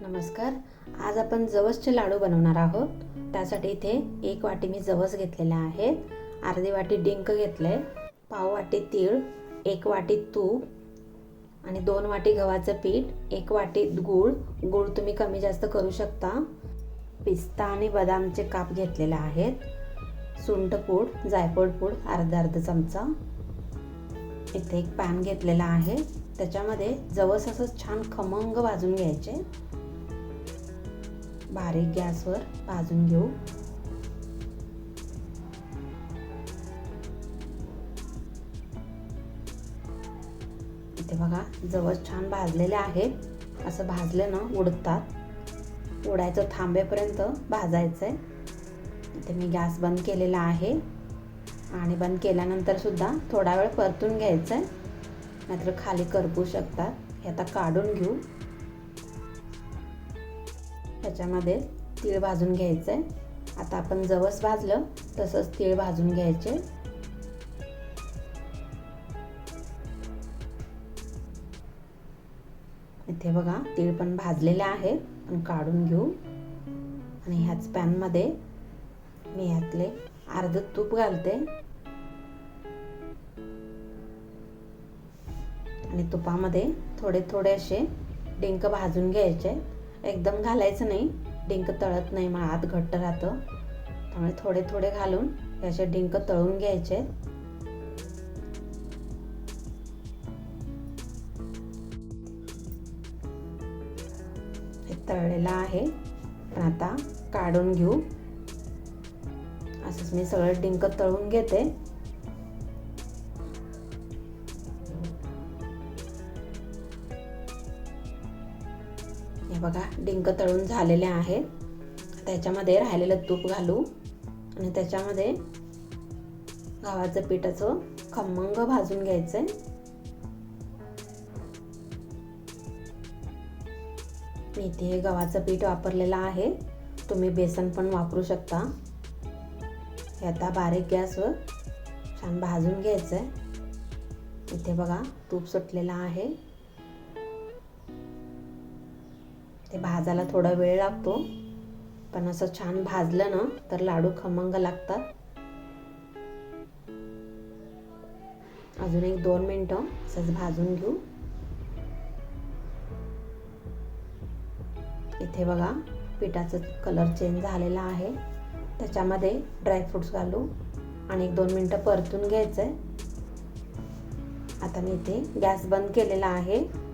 नमस्कार. आज आपण जवसचे लाडू बनवणार आहोत. त्यासाठी इथे एक वाटी मी जवस घेतलेला आहेत अर्धी वाटी डिंक घेतलं आहे पाव वाटी तीळ एक वाटी तूप आणि दोन वाटी गव्हाचं पीठ एक वाटी गूळ. गूळ तुम्ही कमी जास्त करू शकता. पिस्ता आणि बदामचे काप घेतलेले आहेत. सुंठपूड जायफळ पूड अर्धा अर्धा चमचा. इथे एक पॅन घेतलेला आहे. त्याच्यामध्ये जवस असं छान खमंग भाजून घ्यायचे. बारीक गॅसवर भाजून घेऊ. इथे बघा जवळ छान भाजलेले आहेत. असं भाजले ना उडतात. उडायचं थांबेपर्यंत भाजायचं आहे इथे मी गॅस बंद केलेला आहे. आणि बंद केल्यानंतर सुद्धा थोडा वेळ परतून घ्यायचं आहे नाहीतर खाली करपू शकतात. हे आता काढून घेऊ. ह्याच्यामध्ये तीळ भाजून घ्यायचं आहे आता आपण जवस भाजलं तसंच तीळ भाजून घ्यायचे. इथे बघा तीळ पण भाजलेले आहेत पण काढून घेऊ. आणि ह्याच पॅनमध्ये मी ह्यातले अर्ध तूप घालते. आणि तुपामध्ये थोडे थोडे असे डिंक भाजून घ्यायचे. एकदम घालायचं नाही. डिंक तळत नाही मग आत घट्ट राहतं. त्यामुळे थोडे थोडे घालून याचे डिंक तळून घ्यायचे. हे आहे. पण आता काढून घेऊ. असंच मी सगळं डिंक तळून घेते. बघा डिंक तळून झालेले आहेत त्याच्यामध्ये राहिलेलं तूप घालू. आणि त्याच्यामध्ये गव्हाचं पिठाचं खमंग भाजून घ्यायचंय. मी इथे गव्हाचं पीठ वापरलेलं आहे. तुम्ही बेसन पण वापरू शकता. हे आता बारीक गॅसवर छान भाजून घ्यायचं आहे इथे बघा तूप सुटलेलं आहे. ते भाजायला थोडा वेळ लागतो. पण असं छान भाजलं ना तर लाडू खमंग लागतात. अजून एक दोन मिनटं असंच भाजून घेऊ. इथे बघा पिठाचं कलर चेंज झालेला आहे. त्याच्यामध्ये ड्रायफ्रुट्स घालू. आणि एक दोन मिनटं परतून घ्यायचं आहे आता मी इथे गॅस बंद केलेला आहे.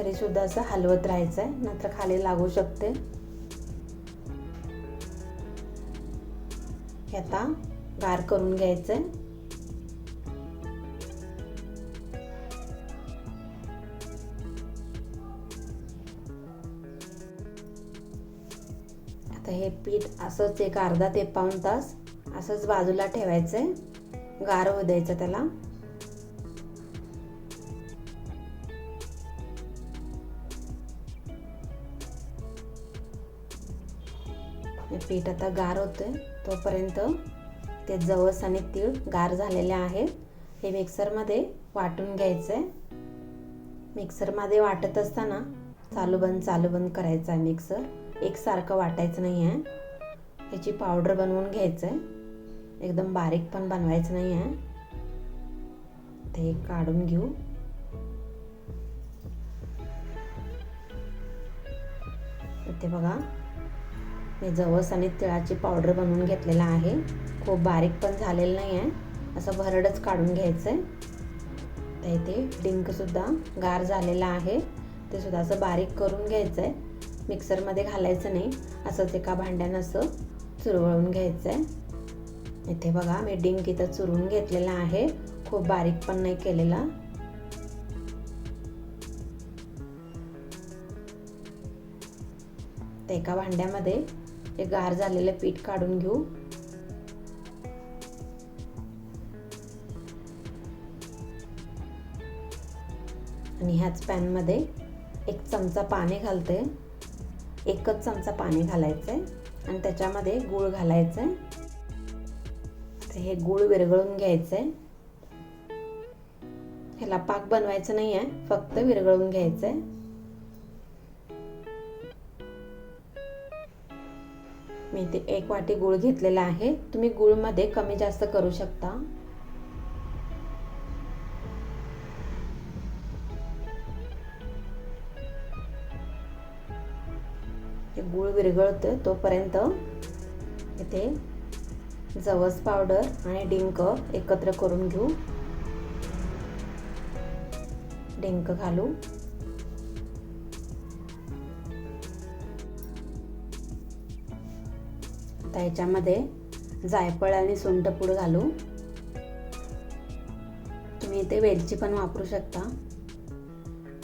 तरी सुद्धा असं हलवत राहायचं आहे नंतर खाली लागू शकते. हे आता गार करून घ्यायचं आहे आता हे पीठ असंच एक अर्धा ते पाऊन तास असंच बाजूला ठेवायचं आहे गार होऊ द्यायचं त्याला. हे पीठ आता गार होतं तोपर्यंत ते जवस आणि तीळ गार झालेले आहेत. हे मिक्सरमध्ये वाटून घ्यायचं आहे मिक्सरमध्ये वाटत असताना चालू बंद चालू बंद करायचं आहे मिक्सर. एकसारखं वाटायचं नाही आहे ह्याची पावडर बनवून घ्यायचं आहे एकदम बारीक पण बनवायचं नाही आहे ते काढून घेऊ. ते बघा. मी जवस आणि तिळाची पावडर बनवून घेतलेला आहे. खूप बारीक पण झालेलं नाही आहे. असं भरडच काढून घ्यायचं आहे तर इथे डिंकसुद्धा गार झालेला आहे. ते सुद्धा असं बारीक करून घ्यायचं आहे मिक्सरमध्ये घालायचं नाही. असंच एका भांड्यानं असं चुरवळून घ्यायचं आहे इथे बघा मी डिंक इथं चुरून घेतलेला आहे. खूप बारीक पण नाही केलेला. एका भांड्यामध्ये ते गार झालेलं पीठ काढून घेऊ. आणि ह्याच पॅनमध्ये एक चमचा पाणी घालते एकच चमचा पाणी घालायचं आहे आणि त्याच्यामध्ये गूळ घालायचं आहे तर हे गूळ विरघळून घ्यायचं आहे ह्याला पाक बनवायचं नाही आहे फक्त विरघळून घ्यायचं आहे मी ते एक वाटी गूळ घेतलेला आहे. तुम्ही गूळमध्ये कमी जास्त करू शकता. ते गूळ विरघळतं तोपर्यंत इथे जवस पावडर आणि डिंक एकत्र करून घेऊ. डिंक घालू. आता ह्याच्यामध्ये जायफळ आणि सुंठपूड घालू. तुम्ही इथे वेलची पण वापरू शकता.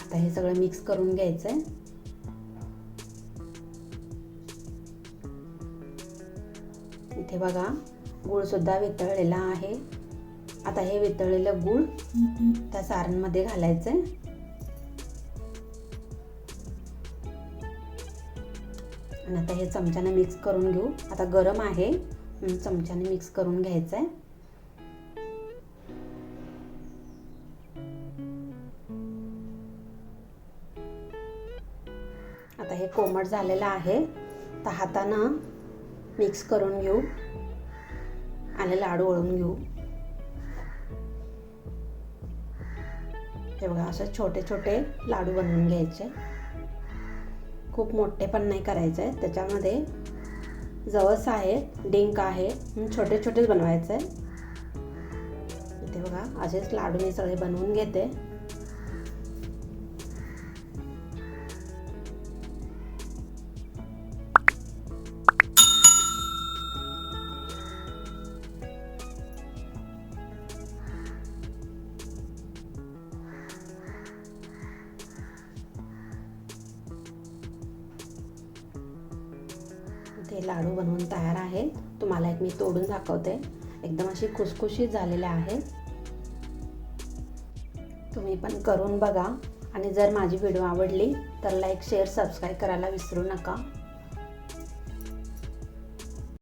आता हे सगळं मिक्स करून घ्यायचं आहे इथे बघा गूळसुद्धा वितळलेला आहे. आता हे वितळलेलं गूळ त्या सारणमध्ये घालायचं आहे आणि आता हे चमच्याने मिक्स करून घेऊ. आता गरम आहे. चमच्याने मिक्स करून घ्यायचं आहे आता हे कोमट झालेलं आहे. तर हातानं मिक्स करून घेऊ. आणि लाडू वळून घेऊ. हे बघा असे छोटे छोटे लाडू बनवून घ्यायचे. खूप मोठे पण नाही करायचे आहे त्याच्यामध्ये जवस आहे डिंक आहे छोटे छोटेच बनवायचं आहे इथे बघा असेच लाडू मी सगळे बनवून घेते. हे लाडू बनवून तयार आहे तुम्हाला एक मी तोडून दाखवते. एकदम अशी खुसखुशीत झालेल्या आहेत. तुम्ही पण करून बघा. आणि जर माझी व्हिडिओ आवडली तर लाईक शेअर सबस्क्राईब करायला विसरू नका.